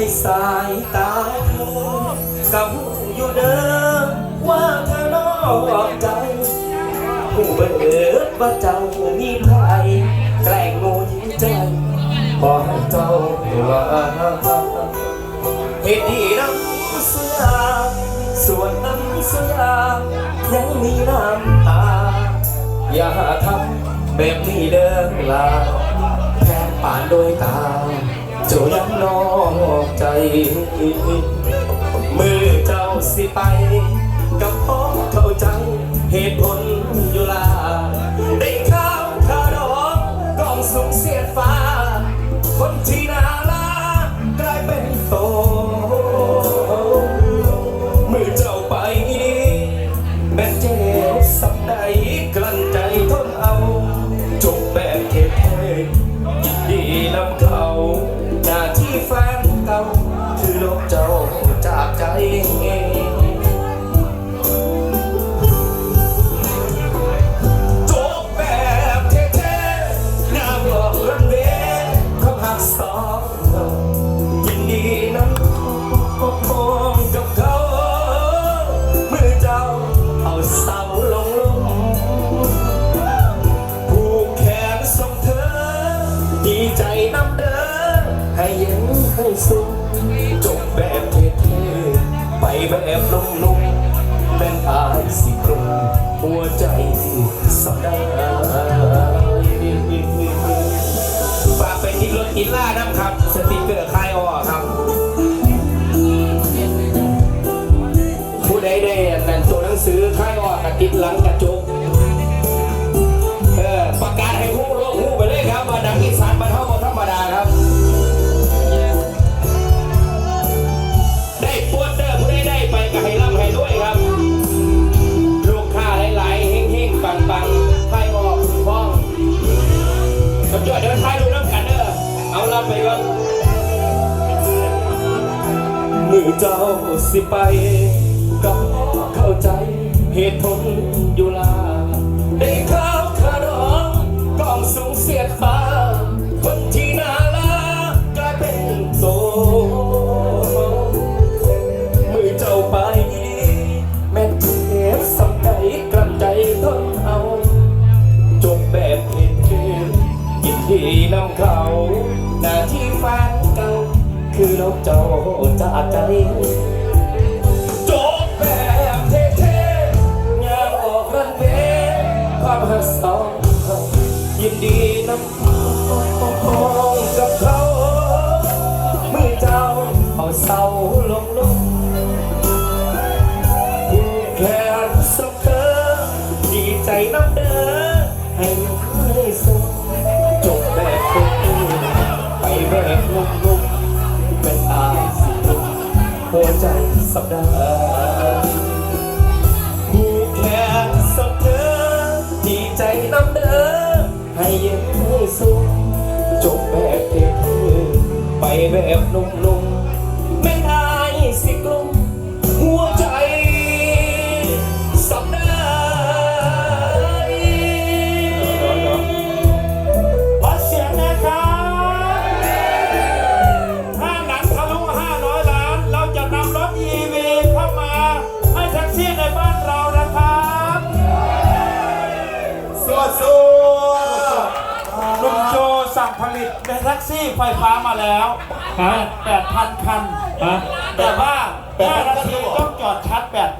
ด้วสายตาเธอกับหูอยู่เดิมว่าเธอนอกใจหูเบิดว่าเจ้ามีใครแกล้งโง่ยิ้มใจบอให้เจ้าลาเหตุดีน้ำเสียส่วนน้ำเสียยังมีน้ำตา อย่าทำแบบนี้เดิมลาแทนป่านโดยตา เจ้ายังนอกใจ มือเจ้าสิไป กับพ่อเข้าจังเหตุผลอยู่ลา ได้ข้าวคาดอกกองสูงเสียดฟ้า คนที่น่าลากลายเป็นโต สุขจบแบบเท่ๆไปแบบนุ่มๆเป็นอายสิกลุ่มหัวใจสับได้ฝากไปที่รถกินล่าน้ำครับ สติกเกอร์คายออครับผู้ใดได้นั่นตัวหนังสือคายออกกับติดหลังกระจก อเจ้าสิไปก็เข้าใจเหตุผลอยู่ลาได้ข้าวขนมกองสูงเสียดฟ้า คนที่น่ารักกลายเป็นโตมือเจ้าไป แม่เจ็บสำใจกลั้นใจทนเอาจบแบบเท่ๆยินดีนำเขาหน้าที่ฟนเก่า คือลบเจ้าจากใจจบแบบเท่ๆงานออกรันเวย์ความหักสองยินดีนำของกับเขาเมื่อเจ้าเอาเสาลงลงผูกแขนสับเธอดีใจน้ำเด้อให้ หัวใจสัปดาห์ผูกแขนสับเธอดีใจน้ำเด้อให้เย็นให้สุขจบแบบเท่ๆไปแบบนุ่ม สั่งผลิตเป็นแท็กซี่ไฟฟ้ามาแล้ว8,000คันแต่ว่า5นาทีต้องจอดชาร์จแบต